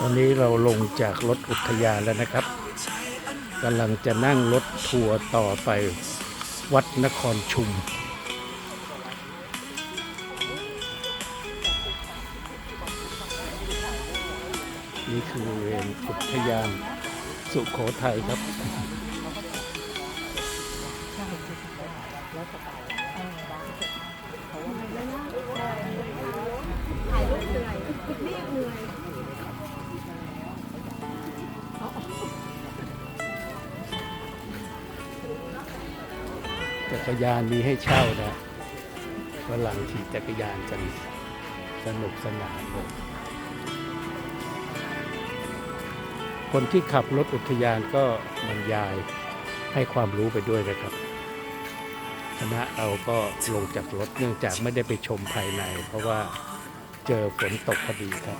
ทางตอนนี้เราลงจากรถอุทยานแล้วนะครับกำลังจะนั่งรถทัวร์ต่อไปวัดนครชุม นี่คือบริเวณอุทยานสุโขทัยครับ จักรยานมีให้เช่านะฝรั่งขี่จักรยานกันสนุกสนานเลยคนที่ขับรถอุทยานก็บรรยายให้ความรู้ไปด้วยนะครับคณะเราก็ลงจากรถเนื่องจากไม่ได้ไปชมภายใน เพราะว่าเจอฝนตกพอดีครับ